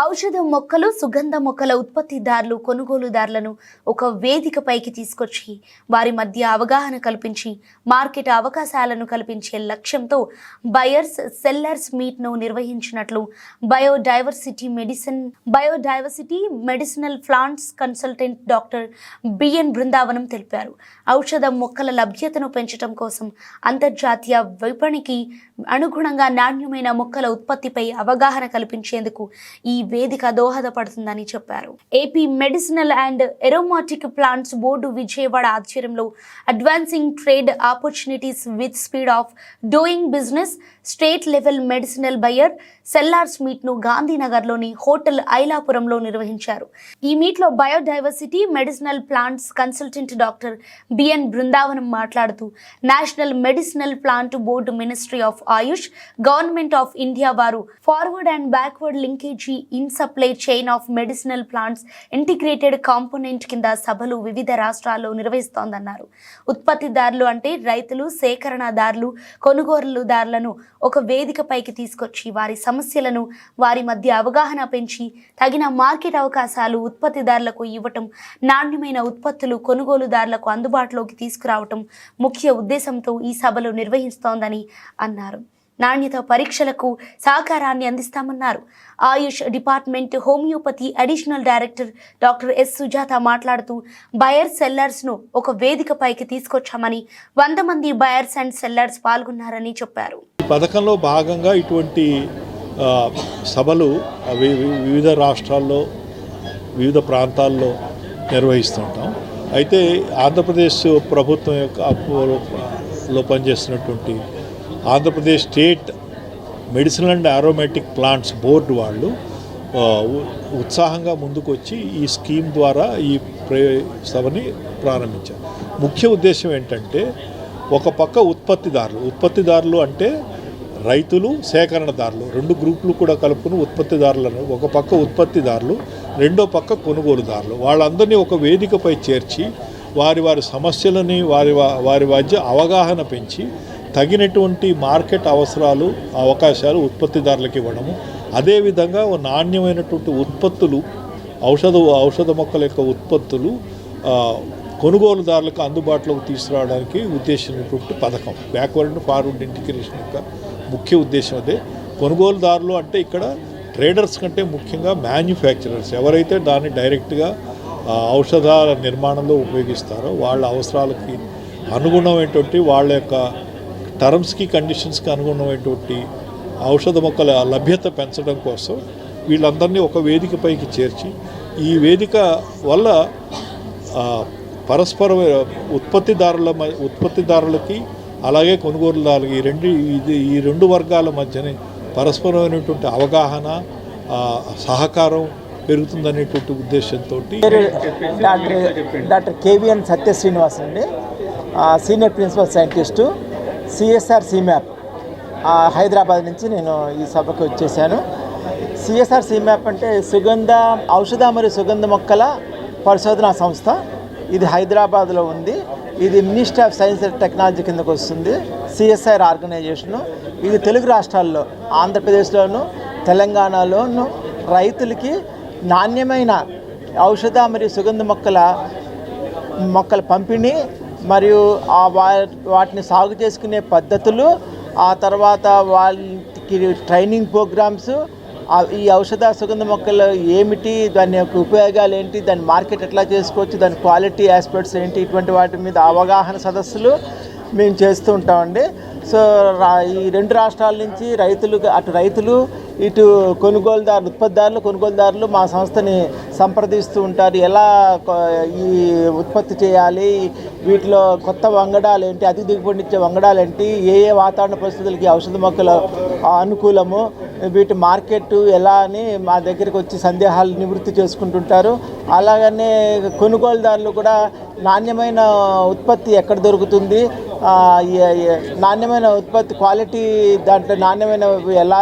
ఔషధ మొక్కలు సుగంధ మొక్కల ఉత్పత్తిదారులు కొనుగోలుదారులను ఒక వేదికపైకి తీసుకొచ్చి వారి మధ్య అవగాహన కల్పించి మార్కెట్ అవకాశాలను కల్పించే లక్ష్యంతో బయర్స్ సెల్లర్స్ మీట్ను నిర్వహించినట్లు biodiversity medicine biodiversity medicinal plants consultant doctor B N Brindavanam తెలిపారు. ఔషధ మొక్కల లభ్యతను పెంచడం కోసం అంతర్జాతీయ విపణికి అనుగుణంగా నాణ్యమైన మొక్కల ఉత్పత్తిపై అవగాహన కల్పించేందుకు ఈ వేదిక దోహదపడుతుందని చెప్పారు. AP medicinal and aromatic plants board Vijayawada ఆధ్వర్యంలో advancing trade opportunities with speed of doing business state level medicinal buyer sellers మీట్ను గాంధీనగర్లోని హోటల్ ఐలాపురంలో నిర్వహించారు. ఈ మీట్లో biodiversity medicinal plants consultant doctor B N Brindavanam మాట్లాడుతూ national medicinal plant board ministry of AYUSH government of India వారు forward and backward linkage in supply chain of medicinal plants integrated component కింద సభలు వివిధ రాష్ట్రాల్లో నిర్వహిస్తోందన్నారు. ఉత్పత్తిదారులు అంటే రైతులు సేకరణదారులు కొనుగోలుదారులను ఒక వేదికపైకి తీసుకొచ్చి వారి సమస్యలను వారి మధ్య అవగాహన పెంచి తగిన మార్కెట్ అవకాశాలు ఉత్పత్తిదారులకు ఇవ్వటం నాణ్యమైన ఉత్పత్తులు కొనుగోలుదారులకు అందుబాటులోకి తీసుకురావటం ముఖ్య ఉద్దేశంతో ఈ సభలు నిర్వహిస్తోందని అన్నారు. నాణ్యత పరీక్షలకు సహకారాన్ని అందిస్తామన్నారు. AYUSH department homeopathy additional director doctor S Sujatha మాట్లాడుతూ బయర్ సెల్లర్స్ను ఒక వేదికపైకి తీసుకొచ్చామని వంద మంది బయర్స్ అండ్ సెల్లర్స్ పాల్గొన్నారని చెప్పారు. పథకంలో భాగంగా ఇటువంటి సభలు వివిధ రాష్ట్రాల్లో వివిధ ప్రాంతాల్లో నిర్వహిస్తుంటాం అయితే ఆంధ్రప్రదేశ్ ప్రభుత్వం యొక్క లో పనిచేస్తున్నటువంటి Andhra Pradesh state medicine and aromatic plants board వాళ్ళు ఉత్సాహంగా ముందుకు వచ్చి ఈ స్కీమ్ ద్వారా ఈ ప్రే సభని ప్రారంభించారు. ముఖ్య ఉద్దేశం ఏంటంటే ఒక పక్క ఉత్పత్తిదారులు ఉత్పత్తిదారులు అంటే రైతులు సేకరణదారులు రెండు గ్రూపులు కూడా కలుపుకుని ఉత్పత్తిదారులను ఒక పక్క ఉత్పత్తిదారులు రెండో పక్క కొనుగోలుదారులు. వాళ్ళందరినీ ఒక వేదికపై చేర్చి వారి వారి సమస్యలని వారి వా- వారి మధ్య అవగాహన పెంచి తగినటువంటి మార్కెట్ అవసరాలు అవకాశాలు ఉత్పత్తిదారులకు ఇవ్వడము. అదేవిధంగా నాణ్యమైనటువంటి ఉత్పత్తులు ఔషధ ఔషధ మొక్కల యొక్క ఉత్పత్తులు కొనుగోలుదారులకు అందుబాటులోకి తీసుకురావడానికి ఉద్దేశించినటువంటి పథకం. బ్యాక్వర్డ్ ఫార్వర్డ్ ఇంటిగ్రేషన్ యొక్క ముఖ్య ఉద్దేశం అదే. కొనుగోలుదారులు అంటే ఇక్కడ ట్రేడర్స్ కంటే ముఖ్యంగా మ్యానుఫ్యాక్చరర్స్. ఎవరైతే దాన్ని డైరెక్ట్గా ఔషధాల నిర్మాణంలో ఉపయోగిస్తారో వాళ్ళ అవసరాలకి అనుగుణమైనటువంటి వాళ్ళ యొక్క టర్మ్స్కి కండిషన్స్కి అనుగుణమైనటువంటి ఔషధ మొక్కల లభ్యత పెంచడం కోసం వీళ్ళందరినీ ఒక వేదికపైకి చేర్చి ఈ వేదిక వల్ల పరస్పర ఉత్పత్తిదారుల ఉత్పత్తిదారులకి అలాగే కొనుగోలుదారులకి ఈ రెండు ఇది ఈ రెండు వర్గాల మధ్యనే పరస్పరమైనటువంటి అవగాహన సహకారం పెరుగుతుందనేటువంటి ఉద్దేశంతో doctor doctor K V N Satya Srinivas అండి ఆ, senior principal scientist. CSR CIMAP. Hyderabad నుంచి నేను ఈ సభకు వచ్చేసాను. సిఎస్ఆర్ సిమ్యాప్ అంటే సుగంధ ఔషధ మరియు సుగంధ మొక్కల పరిశోధనా సంస్థ. ఇది హైదరాబాద్లో ఉంది. ఇది minister of science and technology కిందకు వస్తుంది. CSIR organisation. ఇది తెలుగు రాష్ట్రాల్లో ఆంధ్రప్రదేశ్లోను తెలంగాణలోను రైతులకి నాణ్యమైన ఔషధ మరియు సుగంధ మొక్కల మొక్కల పంపిణీ మరియు ఆ వా- వాటిని సాగు చేసుకునే పద్ధతులు ఆ తర్వాత వాళ్ళకి ట్రైనింగ్ ప్రోగ్రామ్స్ ఈ ఔషధ సుగంధ మొక్కలు ఏమిటి దాని యొక్క ఉపయోగాలు ఏంటి దాని మార్కెట్ ఎట్లా చేసుకోవచ్చు దాని క్వాలిటీ ఆస్పెక్ట్స్ ఏంటి ఇటువంటి వాటి మీద అవగాహన సదస్సులు మేము చేస్తూ ఉంటామండి. సో రా- ఈ రెండు రాష్ట్రాల నుంచి రైతులు అటు రైతులు ఇటు కొనుగోలుదారులు ఉత్పత్తిదారులు కొనుగోలుదారులు మా సంస్థని సంప్రదిస్తూ ఉంటారు. ఎలా ఈ ఉత్పత్తి చేయాలి? వీటిలో కొత్త వంగడాలు ఏంటి? అధిక దిగుబడినిచ్చే వంగడాలు ఏంటి? ఏ ఏ వాతావరణ పరిస్థితులకి ఔషధ మొక్కలు అనుకూలము? వీటి మార్కెట్ ఎలా అని మా దగ్గరికి వచ్చి సందేహాలు నివృత్తి చేసుకుంటుంటారు. అలాగనే కొనుగోలుదారులు కూడా నాణ్యమైన ఉత్పత్తి ఎక్కడ దొరుకుతుంది? నాణ్యమైన ఉత్పత్తి క్వాలిటీ దాంట్లో నాణ్యమైన ఎలా